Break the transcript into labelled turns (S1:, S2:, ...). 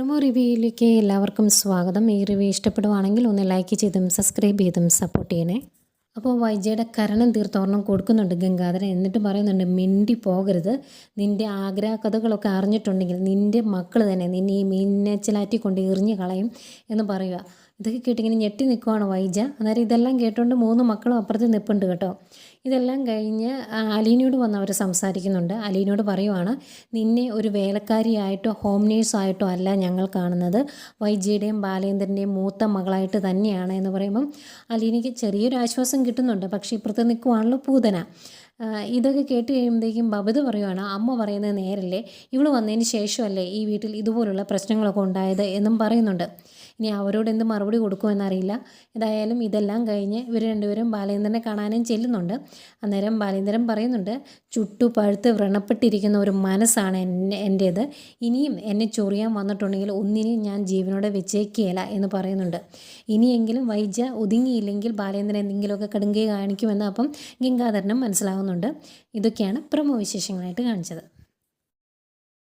S1: Promo റിവ്യൂയിലേക്ക് എല്ലാവർക്കും സ്വാഗതം. ഈ റിവ്യൂ ഇഷ്ടപ്പെടുവാണെങ്കിൽ ഒന്ന് ലൈക്ക് ചെയ്തും സബ്സ്ക്രൈബ് ചെയ്തും സപ്പോർട്ട് ചെയ്യണേ. അപ്പോൾ വൈജയുടെ കരണം തീർത്തോർണം കൊടുക്കുന്നുണ്ട് ഗംഗാധരൻ. എന്നിട്ട് പറയുന്നുണ്ട് മിണ്ടി പോകരുത്. നിന്റെ ആഗ്രഹ കഥകളൊക്കെ അറിഞ്ഞിട്ടുണ്ടെങ്കിൽ നിന്റെ മക്കൾ തന്നെ നിന്നെ ഈ മീനച്ചിലാറ്റി കൊണ്ട് എറിഞ്ഞ് കളയും എന്ന് പറയുക. ഇതൊക്കെ കേട്ടിങ്ങനെ ഞെട്ടി നിൽക്കുവാണ് വൈജ. അന്നേരം ഇതെല്ലാം കേട്ടുകൊണ്ട് മൂന്ന് മക്കളും അപ്പുറത്ത് നിൽപ്പുണ്ട് കേട്ടോ. ഇതെല്ലാം കഴിഞ്ഞ് അലീനോട് വന്ന് അവർ സംസാരിക്കുന്നുണ്ട്. അലീനയോട് പറയുവാണ് നിന്നെ ഒരു വേലക്കാരിയായിട്ടോ ഹോം നേഴ്സായിട്ടോ അല്ല ഞങ്ങൾ കാണുന്നത്. വൈജയുടെയും ബാലേന്ദ്രന്റെയും മൂത്ത മകളായിട്ട് തന്നെയാണ്. എന്ന് പറയുമ്പം അലീനയ്ക്ക് ചെറിയൊരു ആശ്വാസം കിട്ടുന്നുണ്ട്. പക്ഷേ ഇപ്പുറത്ത് നിൽക്കുവാണല്ലോ പൂതന. ഇതൊക്കെ കേട്ട് കഴിയുമ്പോഴത്തേക്കും ബബിത പറയുവാണ് അമ്മ പറയുന്നത് നേരല്ലേ ഇവൾ വന്നതിന് ശേഷമല്ലേ ഈ വീട്ടിൽ ഇതുപോലുള്ള പ്രശ്നങ്ങളൊക്കെ ഉണ്ടായത് എന്നും പറയുന്നുണ്ട്. ഇനി അവരോട് എന്ത് മറുപടി കൊടുക്കുമെന്നറിയില്ല. ഏതായാലും ഇതെല്ലാം കഴിഞ്ഞ് ഇവർ രണ്ടുപേരും ബാലേന്ദ്രനെ കാണാനും ചെല്ലുന്നുണ്ട്. അന്നേരം ബാലേന്ദ്രൻ പറയുന്നുണ്ട് ചുട്ടു പഴുത്ത് വ്രണപ്പെട്ടിരിക്കുന്ന ഒരു മനസ്സാണ് എന്നെ എന്റേത് ഇനിയും എന്നെ ചൊറിയാൻ വന്നിട്ടുണ്ടെങ്കിൽ ഒന്നിനെയും ഞാൻ ജീവനോടെ വെച്ചേക്കുകയില്ല എന്ന് പറയുന്നുണ്ട്. ഇനിയെങ്കിലും വൈജ ഒതുങ്ങിയില്ലെങ്കിൽ ബാലേന്ദ്രൻ എന്തെങ്കിലുമൊക്കെ കടുങ്കൈ കാണിക്കുമെന്ന് അപ്പം ഗംഗാധരനും മനസ്സിലാവുന്നുണ്ട്. ഇതൊക്കെയാണ് പ്രമുഖ വിശേഷങ്ങളായിട്ട് കാണിച്ചത്.